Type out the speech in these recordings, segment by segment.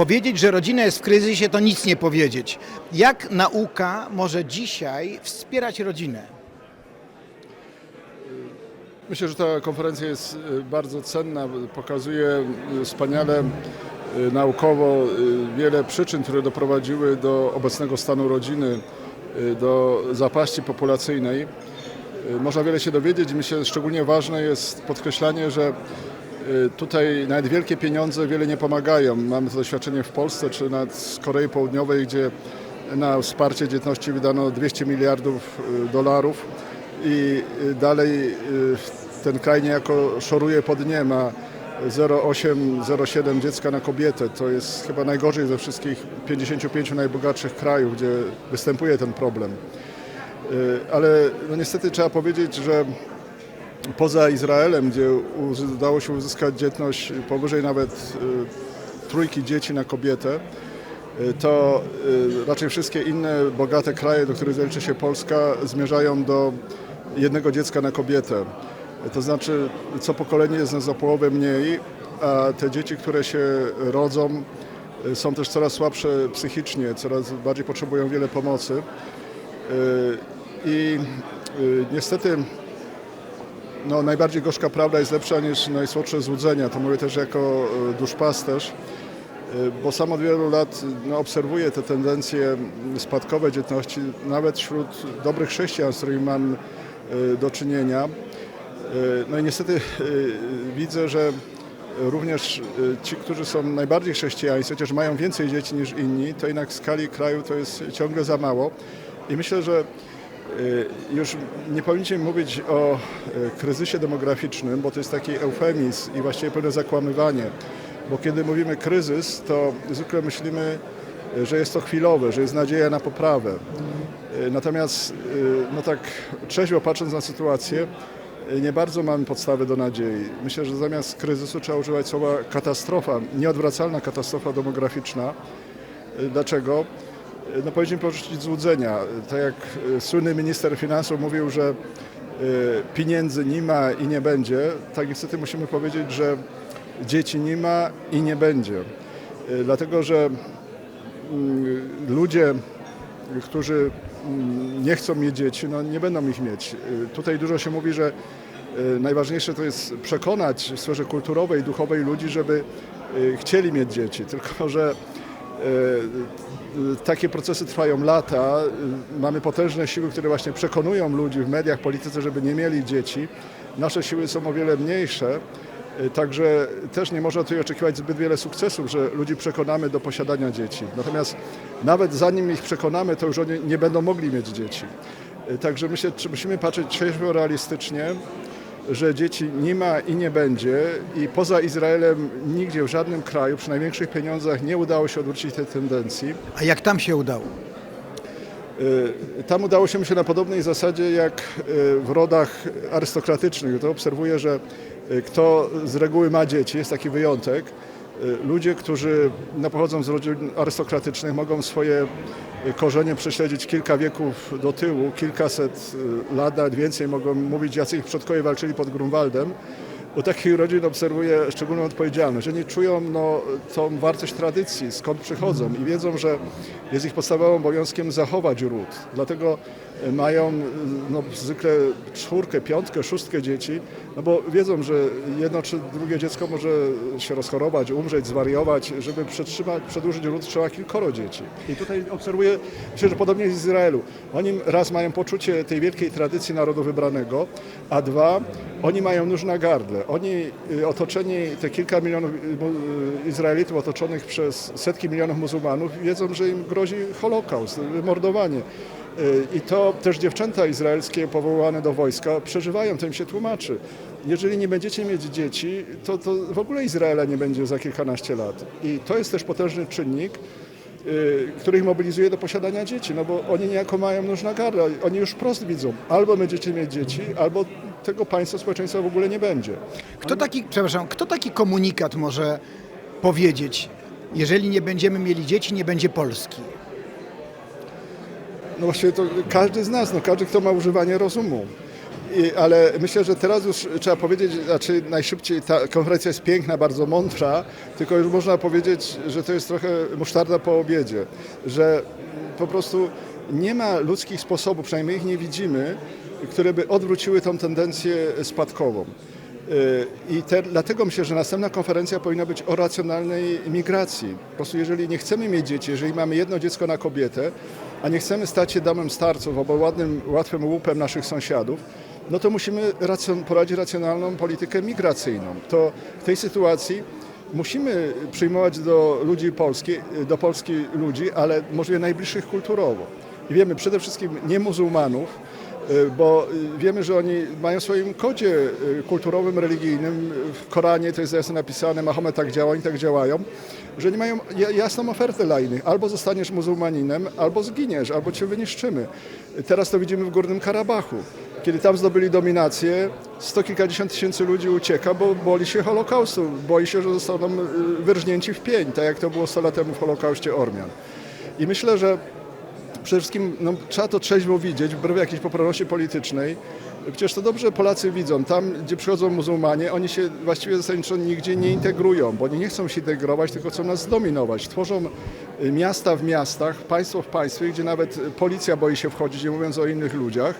Powiedzieć, że rodzina jest w kryzysie, to nic nie powiedzieć. Jak nauka może dzisiaj wspierać rodzinę? Myślę, że ta konferencja jest y, bardzo cenna, pokazuje y, wspaniale y, naukowo wiele przyczyn, które doprowadziły do obecnego stanu rodziny, do zapaści populacyjnej. Można wiele się dowiedzieć myślę, że szczególnie ważne jest podkreślanie, że tutaj nawet wielkie pieniądze wiele nie pomagają. Mamy to doświadczenie w Polsce czy nawet z Korei Południowej, gdzie na wsparcie dzietności wydano 200 miliardów y, dolarów i y, dalej y, ten kraj niejako szoruje po dnie, ma 0,8-0,7 dziecka na kobietę. To jest chyba najgorzej ze wszystkich 55 najbogatszych krajów, gdzie występuje ten problem. Y, Ale no niestety trzeba powiedzieć, że poza Izraelem, gdzie udało się uzyskać dzietność powyżej nawet y, trójki dzieci na kobietę, y, to y, raczej wszystkie inne bogate kraje, do których zaliczy się Polska, zmierzają do jednego dziecka na kobietę. To znaczy, co pokolenie jest nas o połowę mniej, a te dzieci, które się rodzą, są też coraz słabsze psychicznie, coraz bardziej potrzebują wiele pomocy. I niestety no, najbardziej gorzka prawda jest lepsza niż najsłodsze złudzenia. To mówię też jako e, duszpasterz, e, bo sam od wielu lat no, obserwuję te tendencje spadkowe dzietności, nawet wśród dobrych chrześcijan, z którymi mam e, do czynienia. No i niestety widzę, że również ci, którzy są najbardziej chrześcijańscy, chociaż mają więcej dzieci niż inni, to jednak w skali kraju to jest ciągle za mało. I myślę, że Już nie powinniśmy mówić o y, kryzysie demograficznym, bo to jest taki eufemizm i właściwie pewne zakłamywanie. Bo kiedy mówimy kryzys, to zwykle myślimy, y, że jest to chwilowe, że jest nadzieja na poprawę. Y, Natomiast, y, no tak trzeźwo patrząc na sytuację, y, nie bardzo mamy podstawy do nadziei. Myślę, że zamiast kryzysu trzeba używać słowa katastrofa, nieodwracalna katastrofa demograficzna. Y, Dlaczego? No powinniśmy porzucić złudzenia. Tak jak e, słynny minister finansów mówił, że e, pieniędzy nie ma i nie będzie, tak niestety musimy powiedzieć, że dzieci nie ma i nie będzie. E, Dlatego, że mm, ludzie, którzy mm, nie chcą mieć dzieci, no nie będą ich mieć. E, Tutaj dużo się mówi, że e, najważniejsze to jest przekonać w sferze kulturowej, duchowej ludzi, żeby e, chcieli mieć dzieci. Tylko, że e, takie procesy trwają lata. Mamy potężne siły, które właśnie przekonują ludzi w mediach, polityce, żeby nie mieli dzieci. Nasze siły są o wiele mniejsze. Także też nie można tutaj oczekiwać zbyt wiele sukcesów, że ludzi przekonamy do posiadania dzieci. Natomiast nawet zanim ich przekonamy, to już oni nie będą mogli mieć dzieci. Także myślę, że musimy patrzeć trzeźwo, realistycznie, że dzieci nie ma i nie będzie i poza Izraelem nigdzie w żadnym kraju przy największych pieniądzach nie udało się odwrócić tej tendencji. A jak tam się udało? Y, Tam udało się myślę na podobnej zasadzie jak y, w rodach arystokratycznych. To obserwuję, że y, kto z reguły ma dzieci, jest taki wyjątek. Y, Ludzie, którzy no, pochodzą z rodzin arystokratycznych, mogą swoje korzenie prześledzić kilka wieków do tyłu, kilkaset y, lat, nawet więcej mogą mówić, jacy ich przodkowie walczyli pod Grunwaldem. U takich rodzin obserwuję szczególną odpowiedzialność. Oni czują no, tą wartość tradycji, skąd przychodzą i wiedzą, że jest ich podstawowym obowiązkiem zachować ród. Dlatego e, mają no, zwykle czwórkę, piątkę, szóstkę dzieci, no bo wiedzą, że jedno czy drugie dziecko może się rozchorować, umrzeć, zwariować. Żeby przetrzymać, przedłużyć ród trzeba kilkoro dzieci. I tutaj obserwuję, myślę, że podobnie jest w Izraelu. Oni raz mają poczucie tej wielkiej tradycji narodu wybranego, a dwa, oni mają nóż na gardle. Oni y, otoczeni, te kilka milionów y, y, Izraelitów otoczonych przez setki milionów muzułmanów wiedzą, że im grozi Holokaust, mordowanie. I to też dziewczęta izraelskie powołane do wojska przeżywają, to im się tłumaczy. Jeżeli nie będziecie mieć dzieci, to, to w ogóle Izraela nie będzie za kilkanaście lat. I to jest też potężny czynnik, który ich mobilizuje do posiadania dzieci, no bo oni niejako mają nóż na gardle. Oni już wprost widzą, albo będziecie mieć dzieci, albo tego państwa, społeczeństwa w ogóle nie będzie. Kto taki, przepraszam, kto taki komunikat może powiedzieć, jeżeli nie będziemy mieli dzieci, nie będzie Polski? No właściwie to każdy z nas, no każdy, kto ma używanie rozumu. I, ale myślę, że teraz już trzeba powiedzieć, znaczy najszybciej ta konferencja jest piękna, bardzo mądra, tylko już można powiedzieć, że to jest trochę musztarda po obiedzie, że po prostu nie ma ludzkich sposobów, przynajmniej ich nie widzimy, które by odwróciły tą tendencję spadkową. Y, I te, dlatego myślę, że następna konferencja powinna być o racjonalnej migracji. Po prostu jeżeli nie chcemy mieć dzieci, jeżeli mamy jedno dziecko na kobietę, a nie chcemy stać się domem starców albo ładnym, łatwym łupem naszych sąsiadów, no to musimy racjon, prowadzić racjonalną politykę migracyjną. To w tej sytuacji musimy przyjmować do ludzi Polski, do Polski ludzi, ale możliwie najbliższych kulturowo. I wiemy przede wszystkim nie muzułmanów, bo y, wiemy, że oni mają w swoim kodzie y, kulturowym, religijnym, w Koranie to jest jasno napisane, Mahomet tak działa, oni tak działają, że oni mają ja- jasną ofertę dla innych. Albo zostaniesz muzułmaninem, albo zginiesz, albo cię wyniszczymy. Teraz to widzimy w Górnym Karabachu. Kiedy tam zdobyli dominację, sto kilkadziesiąt tysięcy ludzi ucieka, bo boi się Holokaustu, boi się, że zostaną wyrżnięci w pień, tak jak to było 100 lat temu w Holokauście Ormian. I myślę, że przede wszystkim no, trzeba to trzeźwo widzieć, wbrew jakiejś poprawności politycznej. Przecież to dobrze Polacy widzą, tam gdzie przychodzą muzułmanie, oni się właściwie zasadniczo nigdzie nie integrują, bo oni nie chcą się integrować, tylko chcą nas zdominować. Tworzą y, miasta w miastach, państwo w państwie, gdzie nawet policja boi się wchodzić, nie mówiąc o innych ludziach.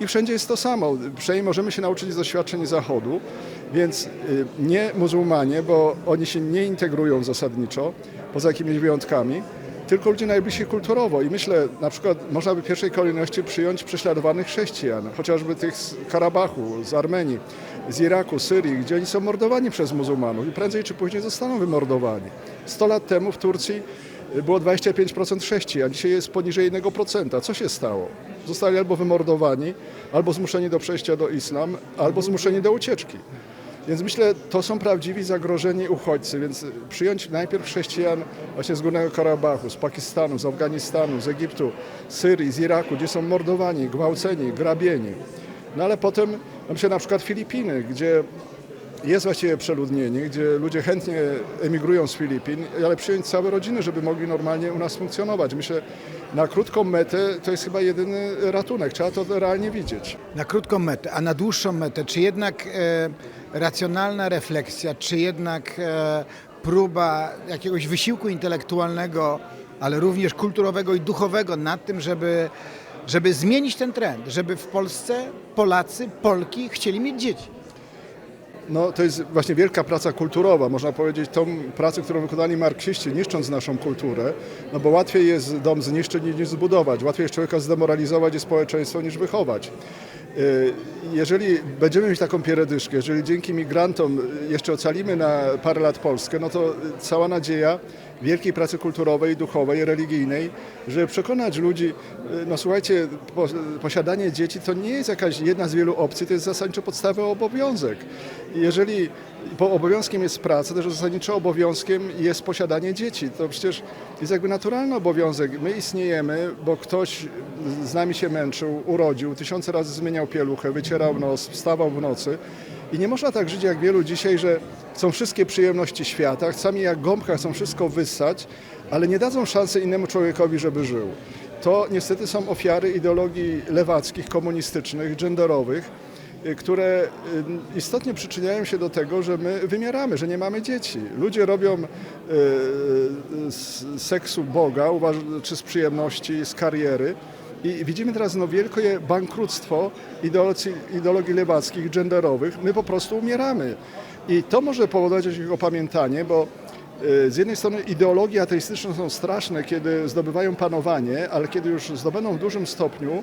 I wszędzie jest to samo. Przynajmniej możemy się nauczyć z doświadczeń Zachodu, więc y, nie muzułmanie, bo oni się nie integrują zasadniczo, poza jakimiś wyjątkami, tylko ludzie najbliżsi kulturowo. I myślę, na przykład można by w pierwszej kolejności przyjąć prześladowanych chrześcijan, chociażby tych z Karabachu, z Armenii, z Iraku, Syrii, gdzie oni są mordowani przez muzułmanów i prędzej czy później zostaną wymordowani. 100 lat temu w Turcji było 25% chrześcijan, dzisiaj jest poniżej 1%. Co się stało? Zostali albo wymordowani, albo zmuszeni do przejścia do islam, albo zmuszeni do ucieczki. Więc myślę, to są prawdziwi zagrożeni uchodźcy, więc przyjąć najpierw chrześcijan właśnie z Górnego Karabachu, z Pakistanu, z Afganistanu, z Egiptu, z Syrii, z Iraku, gdzie są mordowani, gwałceni, grabieni. No ale potem, no myślę na przykład Filipiny, gdzie jest właściwie przeludnienie, gdzie ludzie chętnie emigrują z Filipin, ale przyjąć całe rodziny, żeby mogli normalnie u nas funkcjonować. Myślę, na krótką metę to jest chyba jedyny ratunek. Trzeba to realnie widzieć. Na krótką metę, a na dłuższą metę, czy jednak e, racjonalna refleksja, czy jednak e, próba jakiegoś wysiłku intelektualnego, ale również kulturowego i duchowego nad tym, żeby, żeby zmienić ten trend, żeby w Polsce Polacy, Polki chcieli mieć dzieci? No, to jest właśnie wielka praca kulturowa, można powiedzieć, tą pracę, którą wykonali marksiści, niszcząc naszą kulturę, no bo łatwiej jest dom zniszczyć niż zbudować, łatwiej jest człowieka zdemoralizować i społeczeństwo niż wychować. Y, Jeżeli będziemy mieć taką pieredyszkę, jeżeli dzięki migrantom jeszcze ocalimy na parę lat Polskę, no to cała nadzieja wielkiej pracy kulturowej, duchowej, religijnej, żeby przekonać ludzi, y, no słuchajcie, po, posiadanie dzieci to nie jest jakaś jedna z wielu opcji, to jest zasadniczo podstawowy obowiązek. Jeżeli bo obowiązkiem jest praca, też zasadniczo obowiązkiem jest posiadanie dzieci. To przecież jest jakby naturalny obowiązek. My istniejemy, bo ktoś z nami się męczył, urodził, tysiące razy zmieniał pieluchę, wycierał nos, wstawał w nocy. I nie można tak żyć jak wielu dzisiaj, że chcą wszystkie przyjemności świata, sami jak gąbka chcą wszystko wyssać, ale nie dadzą szansy innemu człowiekowi, żeby żył. To niestety są ofiary ideologii lewackich, komunistycznych, genderowych, y, które y, istotnie przyczyniają się do tego, że my wymieramy, że nie mamy dzieci. Ludzie robią y, z seksu Boga, czy z przyjemności, z kariery. I widzimy teraz no, wielkie bankructwo ideologii, ideologii lewackich, genderowych. My po prostu umieramy. I to może powodować jakieś opamiętanie, bo y, z jednej strony ideologie ateistyczne są straszne, kiedy zdobywają panowanie, ale kiedy już zdobędą w dużym stopniu,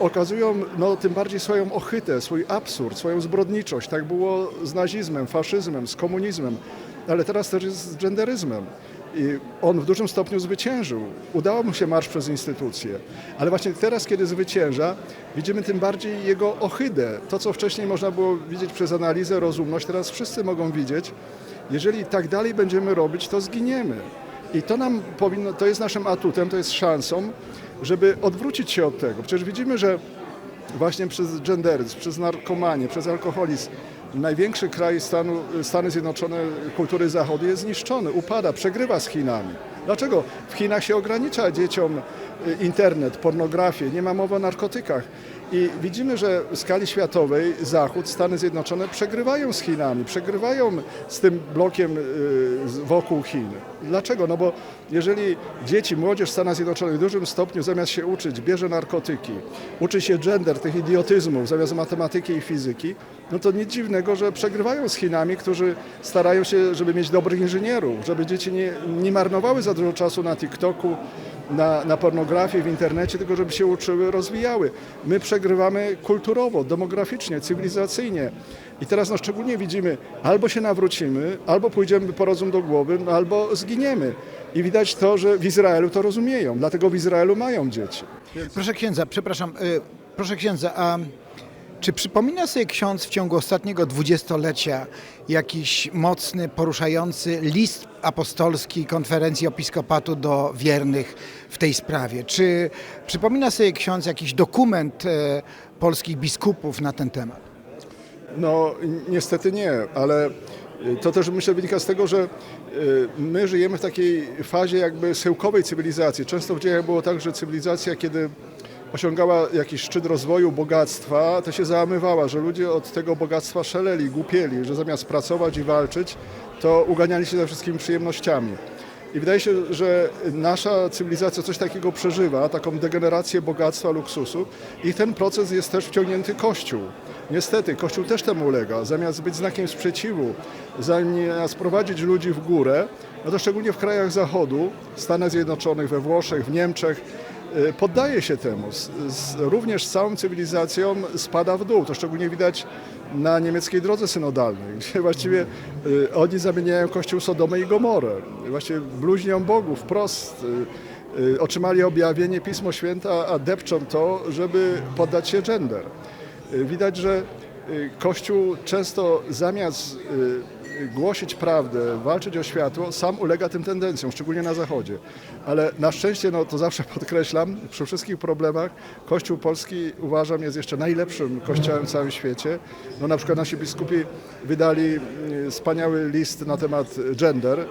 okazują no, tym bardziej swoją ochytę, swój absurd, swoją zbrodniczość. Tak było z nazizmem, faszyzmem, z komunizmem, ale teraz też jest z genderyzmem. I on w dużym stopniu zwyciężył. Udało mu się marsz przez instytucje. Ale właśnie teraz, kiedy zwycięża, widzimy tym bardziej jego ohydę. To, co wcześniej można było widzieć przez analizę, rozumność, teraz wszyscy mogą widzieć. Jeżeli tak dalej będziemy robić, to zginiemy. I to nam powinno, to jest naszym atutem, to jest szansą, żeby odwrócić się od tego. Przecież widzimy, że właśnie przez genderyzm, przez narkomanię, przez alkoholizm największy kraj Stanu, Stany Zjednoczone kultury Zachodu jest zniszczony, upada, przegrywa z Chinami. Dlaczego? W Chinach się ogranicza dzieciom y, internet, pornografię, nie ma mowy o narkotykach. I widzimy, że w skali światowej Zachód, Stany Zjednoczone przegrywają z Chinami, przegrywają z tym blokiem y, wokół Chin. Dlaczego? No bo jeżeli dzieci, młodzież w Stanach Zjednoczonych w dużym stopniu zamiast się uczyć, bierze narkotyki, uczy się gender, tych idiotyzmów zamiast matematyki i fizyki, no to nic dziwnego, że przegrywają z Chinami, którzy starają się, żeby mieć dobrych inżynierów, żeby dzieci nie, nie marnowały za dużo czasu na TikToku, na, na pornografię w internecie, tylko żeby się uczyły, rozwijały. My przegrywamy kulturowo, demograficznie, cywilizacyjnie. I teraz no, szczególnie widzimy, albo się nawrócimy, albo pójdziemy po rozum do głowy, no, albo zginiemy. I widać to, że w Izraelu to rozumieją, dlatego w Izraelu mają dzieci. Proszę księdza, przepraszam, y, proszę księdza, a czy przypomina sobie ksiądz w ciągu ostatniego dwudziestolecia jakiś mocny, poruszający list apostolski konferencji episkopatu do wiernych w tej sprawie? Czy przypomina sobie ksiądz jakiś dokument e, polskich biskupów na ten temat? No niestety nie, ale y, to też myślę wynika z tego, że y, my żyjemy w takiej fazie jakby schyłkowej cywilizacji. Często w dziejach było tak, że cywilizacja, kiedy osiągała jakiś szczyt rozwoju, bogactwa, to się załamywała, że ludzie od tego bogactwa szaleli, głupieli, że zamiast pracować i walczyć, to uganiali się za wszystkimi przyjemnościami. I wydaje się, że nasza cywilizacja coś takiego przeżywa, taką degenerację bogactwa, luksusu i ten proces jest też wciągnięty Kościół. Niestety, Kościół też temu ulega. Zamiast być znakiem sprzeciwu, zamiast prowadzić ludzi w górę, no to szczególnie w krajach Zachodu, w Stanach Zjednoczonych, we Włoszech, w Niemczech, poddaje się temu. Również z całą cywilizacją spada w dół. To szczególnie widać na niemieckiej drodze synodalnej, gdzie właściwie y, oni zamieniają Kościół Sodomę i Gomorę. Właściwie bluźnią Bogu wprost. Y, y, otrzymali objawienie Pismo Święte, a depczą to, żeby poddać się gender. Y, Widać, że y, Kościół często zamiast y, głosić prawdę, walczyć o światło, sam ulega tym tendencjom, szczególnie na Zachodzie. Ale na szczęście, no to zawsze podkreślam, przy wszystkich problemach Kościół Polski uważam jest jeszcze najlepszym kościołem w całym świecie. No na przykład nasi biskupi wydali y, wspaniały list na temat gender.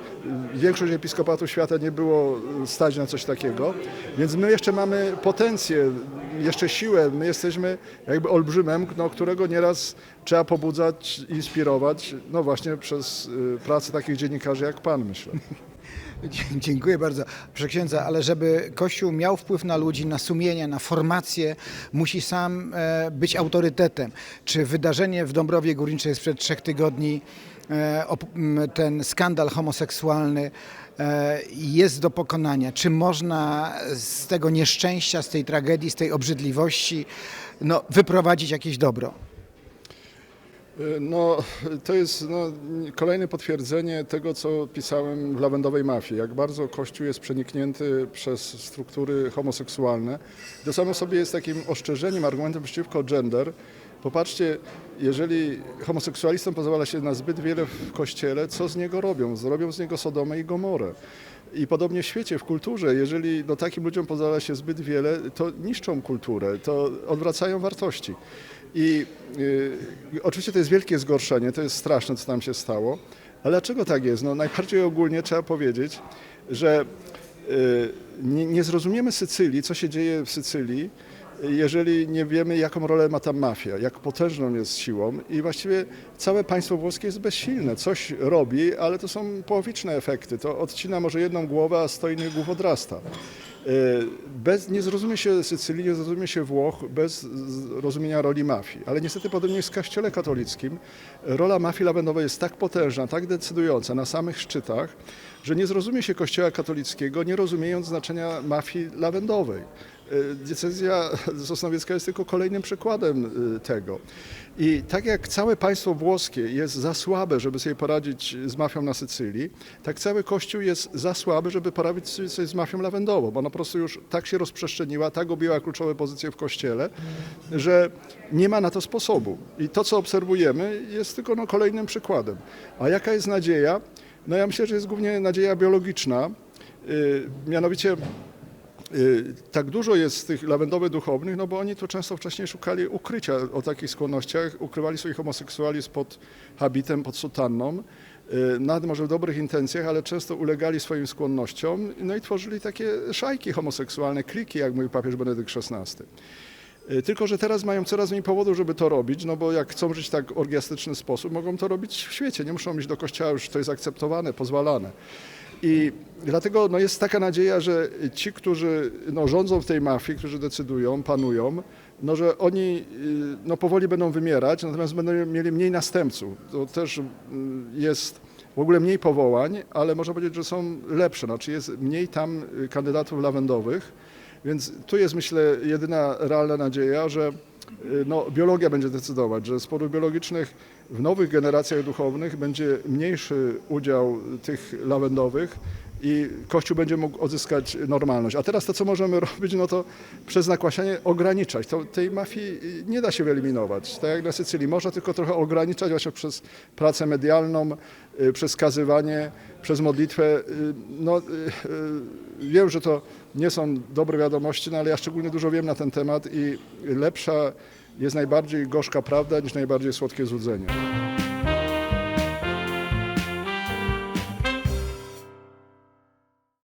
Większość episkopatu świata nie było stać na coś takiego, więc my jeszcze mamy potencję, jeszcze siłę, my jesteśmy jakby olbrzymem, no, którego nieraz trzeba pobudzać, inspirować, no właśnie przez y, pracę takich dziennikarzy jak pan, myślę. Dziękuję bardzo. Proszę księdza, ale żeby Kościół miał wpływ na ludzi, na sumienie, na formację, musi sam e, być autorytetem. Czy wydarzenie w Dąbrowie Górniczej sprzed trzech tygodni, e, ten skandal homoseksualny e, jest do pokonania? Czy można z tego nieszczęścia, z tej tragedii, z tej obrzydliwości no, wyprowadzić jakieś dobro? No, to jest no, kolejne potwierdzenie tego, co pisałem w Lawendowej Mafii. Jak bardzo Kościół jest przeniknięty przez struktury homoseksualne. To samo sobie jest takim oszczerzeniem, argumentem przeciwko gender. Popatrzcie, jeżeli homoseksualistom pozwala się na zbyt wiele w Kościele, co z niego robią? Zrobią z niego Sodomę i Gomorę. I podobnie w świecie, w kulturze, jeżeli no, takim ludziom pozwala się zbyt wiele, to niszczą kulturę, to odwracają wartości. I y, oczywiście to jest wielkie zgorszenie, to jest straszne, co tam się stało. Ale dlaczego tak jest? No, najbardziej ogólnie trzeba powiedzieć, że y, nie, nie zrozumiemy Sycylii, co się dzieje w Sycylii, jeżeli nie wiemy, jaką rolę ma tam mafia, jak potężną jest siłą i właściwie całe państwo włoskie jest bezsilne. Coś robi, ale to są połowiczne efekty. To odcina może jedną głowę, a sto innych głów odrasta. Y, Bez, nie zrozumie się Sycylii, nie zrozumie się Włoch bez zrozumienia roli mafii. Ale niestety podobnie jest w Kościele katolickim. Rola mafii lawendowej jest tak potężna, tak decydująca na samych szczytach, że nie zrozumie się Kościoła katolickiego, nie rozumiejąc znaczenia mafii lawendowej. Y, Diecezja sosnowiecka jest tylko kolejnym przykładem y, tego. I tak jak całe państwo włoskie jest za słabe, żeby sobie poradzić z mafią na Sycylii, tak cały Kościół jest za słaby, żeby poradzić sobie z mafią lawendową, bo ona po prostu już tak się rozprzestrzeniła, tak objęła kluczowe pozycje w Kościele, że nie ma na to sposobu. I to, co obserwujemy, jest tylko no, kolejnym przykładem. A jaka jest nadzieja? No ja myślę, że jest głównie nadzieja biologiczna, yy, mianowicie tak dużo jest tych lawendowych duchownych, no bo oni to często wcześniej szukali ukrycia o takich skłonnościach, ukrywali swój homoseksualizm pod habitem, pod sutanną, y, nawet może w dobrych intencjach, ale często ulegali swoim skłonnościom, no i tworzyli takie szajki homoseksualne, kliki, jak mówił papież Benedykt XVI. Y, Tylko, że teraz mają coraz mniej powodów, żeby to robić, no bo jak chcą żyć tak orgiastyczny sposób, mogą to robić w świecie. Nie muszą iść do kościoła, już to jest akceptowane, pozwalane. I dlatego no, jest taka nadzieja, że ci, którzy no, rządzą w tej mafii, którzy decydują, panują, no, że oni y, no, powoli będą wymierać, natomiast będą mieli mniej następców. To też y, jest w ogóle mniej powołań, ale można powiedzieć, że są lepsze. Znaczy jest mniej tam y, kandydatów lawendowych, więc tu jest myślę jedyna realna nadzieja, że no, biologia będzie decydować, że z biologicznych w nowych generacjach duchownych będzie mniejszy udział tych lawendowych i Kościół będzie mógł odzyskać normalność. A teraz to, co możemy robić, no to przez nakłasianie ograniczać. To, tej mafii nie da się wyeliminować. Tak jak na Sycylii, można tylko trochę ograniczać właśnie przez pracę medialną, y, przez kazywanie, przez modlitwę. Y, No, y, wiem, że to nie są dobre wiadomości, no ale ja szczególnie dużo wiem na ten temat i lepsza jest najbardziej gorzka prawda niż najbardziej słodkie złudzenie.